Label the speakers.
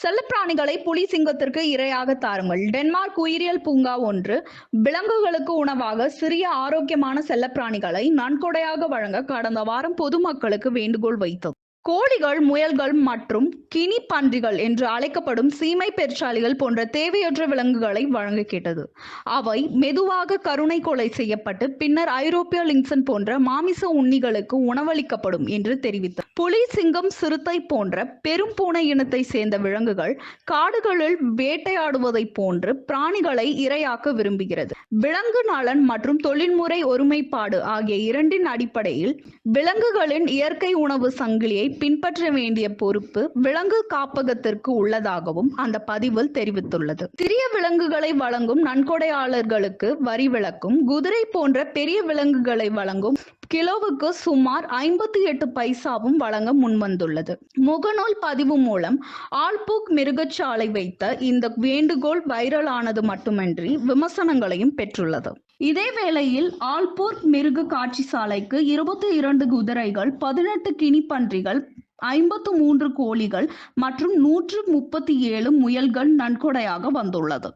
Speaker 1: செல்லப்பிராணிகளை புலி சிங்கத்திற்கு இரையாக தாருங்கள். டென்மார்க் உயிரியல் பூங்கா ஒன்று விலங்குகளுக்கு உணவாக சிறிய ஆரோக்கியமான செல்லப்பிராணிகளை நன்கொடையாக வழங்க கடந்த வாரம் பொதுமக்களுக்கு வேண்டுகோள் வைத்தது. கோழிகள் முயல்கள் மற்றும் கினி பன்றிகள் என்று அழைக்கப்படும் சீமை பெருச்சாளிகள் போன்ற தேவையற்ற விலங்குகளை வழங்க கேட்டது. அவை மெதுவாக கருணை கொலை செய்யப்பட்டு பின்னர் ஐரோப்பிய லிங்சன் போன்ற மாமிச உண்ணிகளுக்கு உணவளிக்கப்படும் என்று தெரிவித்தார் புலி சிங்கம் சிறுத்தை போன்ற பெரும் பூனை இனத்தை சேர்ந்த விலங்குகள் காடுகளில் வேட்டையாடுவதைப் போன்று பிராணிகளை இரையாக்க விரும்புகிறது. விலங்கு நலன் மற்றும் தொழில்முறை ஒருமைப்பாடு ஆகிய இரண்டின் அடிப்படையில் விலங்குகளின் இயற்கை உணவு சங்கிலியை பின்பற்ற வேண்டிய பொறுப்பு விலங்கு காப்பகத்திற்கு உள்ளதாகவும் அந்த பதிவில் தெரிவித்துள்ளது. சிறிய விலங்குகளை வழங்கும் நன்கொடையாளர்களுக்கு வரி விலக்கும் குதிரை போன்ற பெரிய விலங்குகளை வழங்கும் கிலோவுக்கு சுமார் ஐம்பத்தி எட்டு பைசாவும் வழங்க முன்வந்துள்ளது. முகநூல் பதிவு மூலம் ஆல்பூக் மிருகச்சாலை வைத்த இந்த வேண்டுகோள் வைரலானது மட்டுமின்றி விமர்சனங்களையும் பெற்றுள்ளது. இதே வேளையில் ஆல்போர்க் மிருக காட்சி சாலைக்கு இருபத்தி இரண்டு குதிரைகள் பதினெட்டு கினிப்பன்றிகள் ஐம்பத்து மூன்று கோழிகள் மற்றும் நூற்று முப்பத்தி ஏழு முயல்கள் நன்கொடையாக வந்துள்ளது.